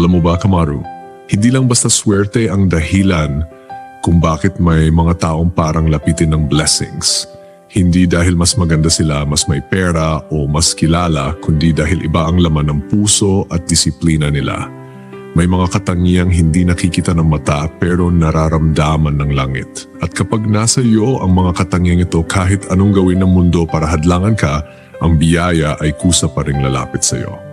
Alam mo ba, Kamaru, hindi lang basta swerte ang dahilan kung bakit may mga taong parang lapitin ng blessings. Hindi dahil mas maganda sila, mas may pera o mas kilala, kundi dahil iba ang laman ng puso at disiplina nila. May mga katangiang hindi nakikita ng mata pero nararamdaman ng langit. At kapag nasa iyo ang mga katangiang ito kahit anong gawin ng mundo para hadlangan ka, ang biyaya ay kusa pa ring lalapit sa iyo.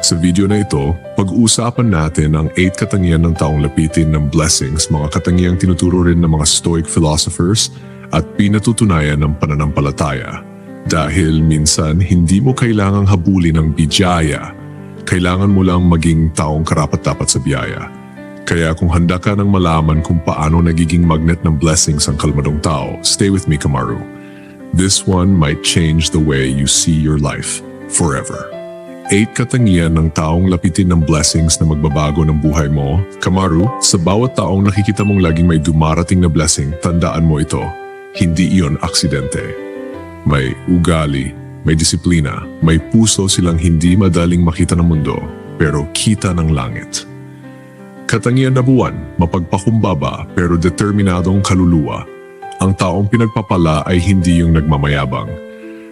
Sa video na ito, pag-uusapan natin ang 8 katangian ng taong lapitin ng blessings, mga katangiang tinuturo rin ng mga Stoic philosophers at pinatutunayan ng pananampalataya. Dahil minsan hindi mo kailangang habulin ng bijaya, kailangan mo lang maging taong karapat-dapat sa biyaya. Kaya kung handa ka nang malaman kung paano nagiging magnet ng blessings ang kalmadong tao, stay with me Kamaru. This one might change the way you see your life forever. Eight katangian ng taong lapitin ng blessings na magbabago ng buhay mo. Kamaru, sa bawat taong nakikita mong laging may dumarating na blessing, tandaan mo ito. Hindi iyon aksidente. May ugali, may disiplina, may puso silang hindi madaling makita ng mundo, pero kita ng langit. Katangian na buwan, mapagpakumbaba pero determinadong kaluluwa. Ang taong pinagpapala ay hindi yung nagmamayabang.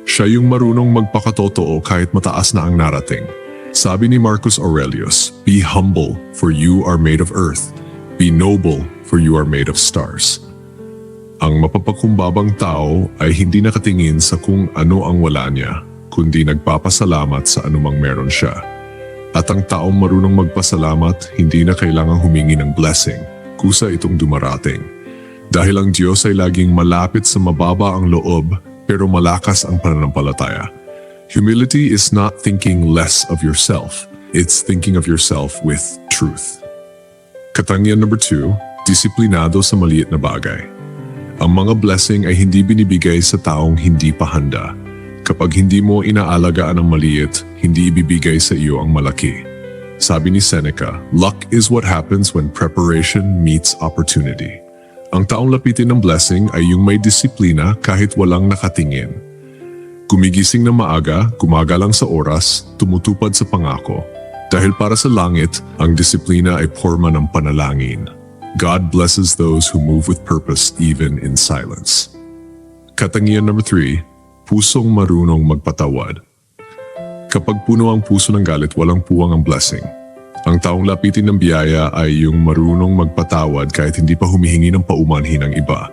Siya yung marunong magpakatotoo kahit mataas na ang narating. Sabi ni Marcus Aurelius, Be humble, for you are made of earth. Be noble, for you are made of stars. Ang mapapagkumbabang tao ay hindi nakatingin sa kung ano ang wala niya, kundi nagpapasalamat sa anumang meron siya. At ang taong marunong magpasalamat, hindi na kailangang humingi ng blessing, kusa itong dumarating. Dahil ang Diyos ay laging malapit sa mababa ang loob, pero malakas ang pananampalataya. Humility is not thinking less of yourself, it's thinking of yourself with truth. Katangian number two, disiplinado sa maliit na bagay. Ang mga blessing ay hindi binibigay sa taong hindi pa handa. Kapag hindi mo inaalagaan ang maliit, hindi ibibigay sa iyo ang malaki. Sabi ni Seneca, luck is what happens when preparation meets opportunity. Ang taong lapitin ng blessing ay yung may disiplina kahit walang nakatingin. Gumigising na maaga, gumagalang sa oras, tumutupad sa pangako. Dahil para sa langit, ang disiplina ay porma ng panalangin. God blesses those who move with purpose even in silence. Katangian number three, pusong marunong magpatawad. Kapag puno ang puso ng galit, walang puwang ang blessing. Ang taong lapitin ng biyaya ay yung marunong magpatawad kahit hindi pa humihingi ng paumanhin ng iba.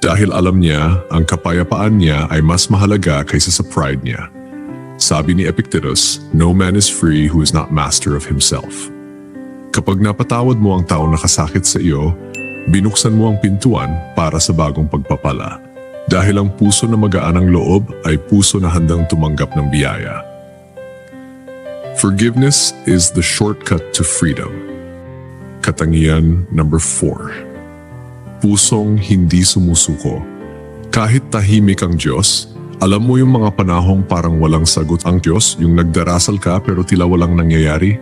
Dahil alam niya, ang kapayapaan niya ay mas mahalaga kaysa sa pride niya. Sabi ni Epictetus, no man is free who is not master of himself. Kapag napatawad mo ang taong nakasakit sa iyo, binuksan mo ang pintuan para sa bagong pagpapala. Dahil ang puso na magaan ang loob ay puso na handang tumanggap ng biyaya. Forgiveness is the shortcut to freedom. Katangian number 4. Pusong hindi sumusuko. Kahit tahimik ang Diyos, alam mo yung mga panahong parang walang sagot ang Diyos, yung nagdarasal ka pero tila walang nangyayari?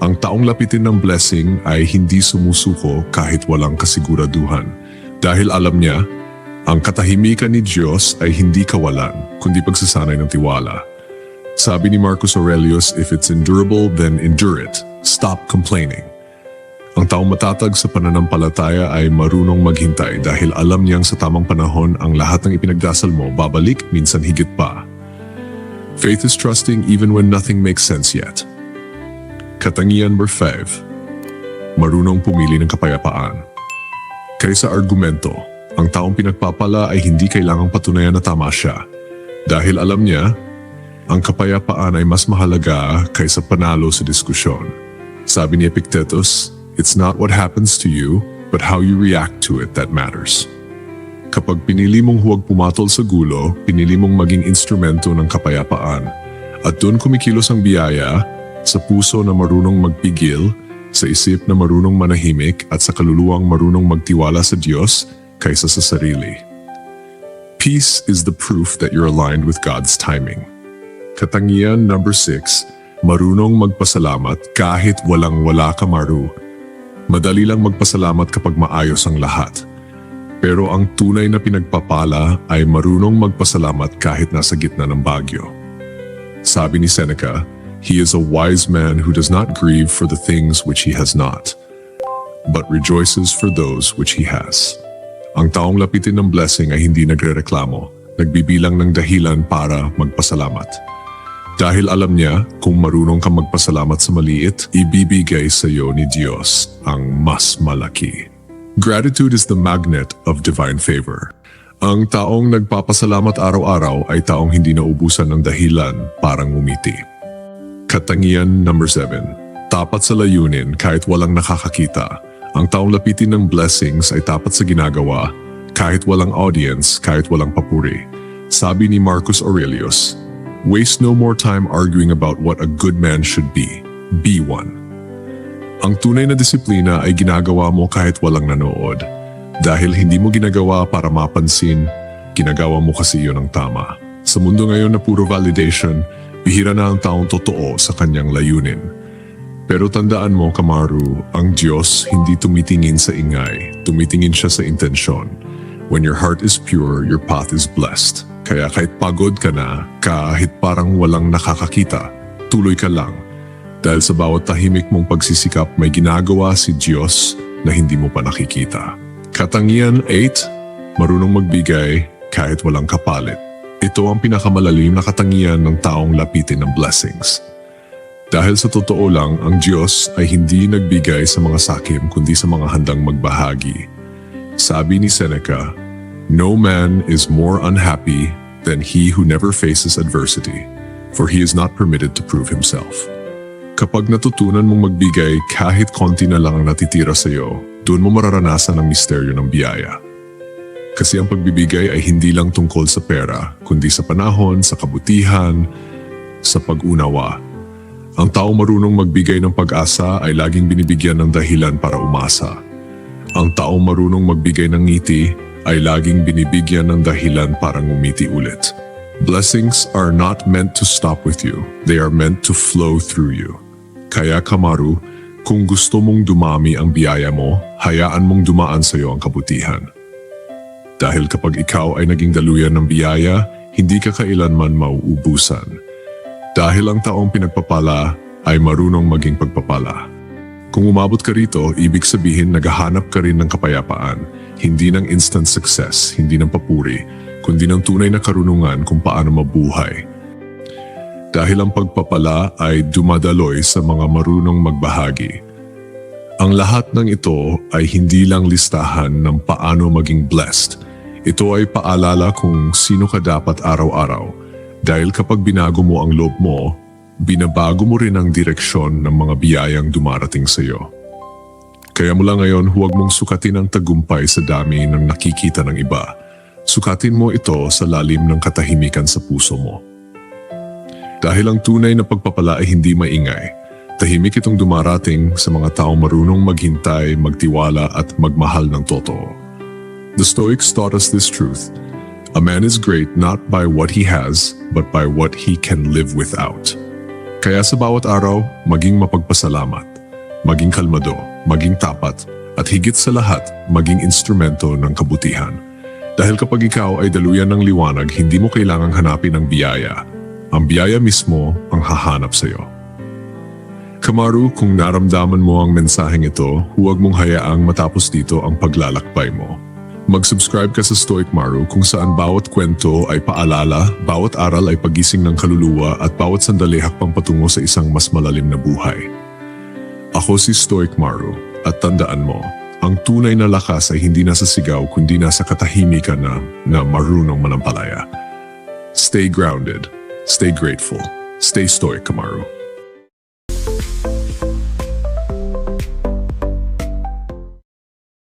Ang taong lapitin ng blessing ay hindi sumusuko kahit walang kasiguraduhan. Dahil alam niya, ang katahimikan ni Diyos ay hindi kawalan, kundi pagsasanay ng tiwala. Sabi ni Marcus Aurelius, if it's endurable, then endure it. Stop complaining. Ang taong matatag sa pananampalataya ay marunong maghintay dahil alam niyang sa tamang panahon ang lahat ng ipinagdasal mo babalik minsan higit pa. Faith is trusting even when nothing makes sense yet. Katangian number 5. Marunong pumili ng kapayapaan. Kaysa argumento, ang taong pinagpapala ay hindi kailangang patunayan na tama siya. Dahil alam niya, ang kapayapaan ay mas mahalaga kaysa panalo sa diskusyon. Sabi ni Epictetus, it's not what happens to you, but how you react to it that matters. Kapag pinili mong huwag pumatol sa gulo, pinili mong maging instrumento ng kapayapaan. At doon kumikilos ang biyaya sa puso na marunong magpigil, sa isip na marunong manahimik at sa kaluluwang marunong magtiwala sa Diyos kaysa sa sarili. Peace is the proof that you're aligned with God's timing. Katangian number 6, marunong magpasalamat kahit walang wala ka maru. Madali lang magpasalamat kapag maayos ang lahat. Pero ang tunay na pinagpapala ay marunong magpasalamat kahit nasa gitna ng bagyo. Sabi ni Seneca, He is a wise man who does not grieve for the things which he has not, but rejoices for those which he has. Ang taong lapitin ng blessing ay hindi nagrereklamo, nagbibilang ng dahilan para magpasalamat. Dahil alam niya kung marunong kang magpasalamat sa maliit, ibibigay sa iyo ni Diyos ang mas malaki. Gratitude is the magnet of divine favor. Ang taong nagpapasalamat araw-araw ay taong hindi naubusan ng dahilan parang umiti. Katangian number 7. Tapat sa layunin kahit walang nakakakita. Ang taong lapitin ng blessings ay tapat sa ginagawa kahit walang audience, kahit walang papuri. Sabi ni Marcus Aurelius, Waste no more time arguing about what a good man should be. Be one. Ang tunay na disiplina ay ginagawa mo kahit walang nanood. Dahil hindi mo ginagawa para mapansin, ginagawa mo kasi iyon ang tama. Sa mundo ngayon na puro validation, bihira na ang taong totoo sa kanyang layunin. Pero tandaan mo, Kamaru, ang Diyos hindi tumitingin sa ingay, tumitingin siya sa intensyon. When your heart is pure, your path is blessed. Kaya kahit pagod ka na, kahit parang walang nakakakita, tuloy ka lang. Dahil sa bawat tahimik mong pagsisikap, may ginagawa si Diyos na hindi mo pa nakikita. Katangian 8, marunong magbigay kahit walang kapalit. Ito ang pinakamalalim na katangian ng taong lapitin ng blessings. Dahil sa totoo lang, ang Diyos ay hindi nagbigay sa mga sakim kundi sa mga handang magbahagi. Sabi ni Seneca, No man is more unhappy than he who never faces adversity, for he is not permitted to prove himself. Kapag natutunan mong magbigay kahit konti na lang ang natitira sa iyo, doon mo mararanasan ang misteryo ng biyaya. Kasi ang pagbibigay ay hindi lang tungkol sa pera, kundi sa panahon, sa kabutihan, sa pag-unawa. Ang taong marunong magbigay ng pag-asa ay laging binibigyan ng dahilan para umasa. Ang taong marunong magbigay ng ngiti ay laging binibigyan ng dahilan para ngumiti ulit. Blessings are not meant to stop with you. They are meant to flow through you. Kaya Kamaru, kung gusto mong dumami ang biyaya mo, hayaan mong dumaan sa iyo ang kabutihan. Dahil kapag ikaw ay naging daluyan ng biyaya, hindi ka kailanman mauubusan. Dahil ang taong pinagpapala ay marunong maging pagpapala. Kung umabot ka rito, ibig sabihin naghahanap ka rin ng kapayapaan, hindi ng instant success, hindi ng papuri, kundi ng tunay na karunungan kung paano mabuhay. Dahil ang pagpapala ay dumadaloy sa mga marunong magbahagi. Ang lahat ng ito ay hindi lang listahan ng paano maging blessed. Ito ay paalala kung sino ka dapat araw-araw. Dahil kapag binago mo ang loob mo, binabago mo rin ang direksyon ng mga biyayang dumarating sa iyo. Kaya mula ngayon, huwag mong sukatin ang tagumpay sa dami ng nakikita ng iba. Sukatin mo ito sa lalim ng katahimikan sa puso mo. Dahil ang tunay na pagpapala ay hindi maingay, tahimik itong dumarating sa mga taong marunong maghintay, magtiwala at magmahal ng totoo. The Stoics taught us this truth. A man is great not by what he has, but by what he can live without. Kaya sa bawat araw, maging mapagpasalamat, maging kalmado, maging tapat, at higit sa lahat, maging instrumento ng kabutihan. Dahil kapag ikaw ay daluyan ng liwanag, hindi mo kailangang hanapin ang biyaya. Ang biyaya mismo ang hahanap sa iyo. Kamaru, kung naramdaman mo ang mensaheng ito, huwag mong hayaang matapos dito ang paglalakbay mo. Mag-subscribe ka sa Stoic Maru kung saan bawat kwento ay paalala, bawat aral ay pagising ng kaluluwa at bawat sandali hakbang patungo sa isang mas malalim na buhay. Ako si Stoic Maru at tandaan mo, ang tunay na lakas ay hindi nasa sigaw kundi nasa katahimikan na, na marunong manampalaya. Stay grounded, stay grateful, stay stoic, Kamaru.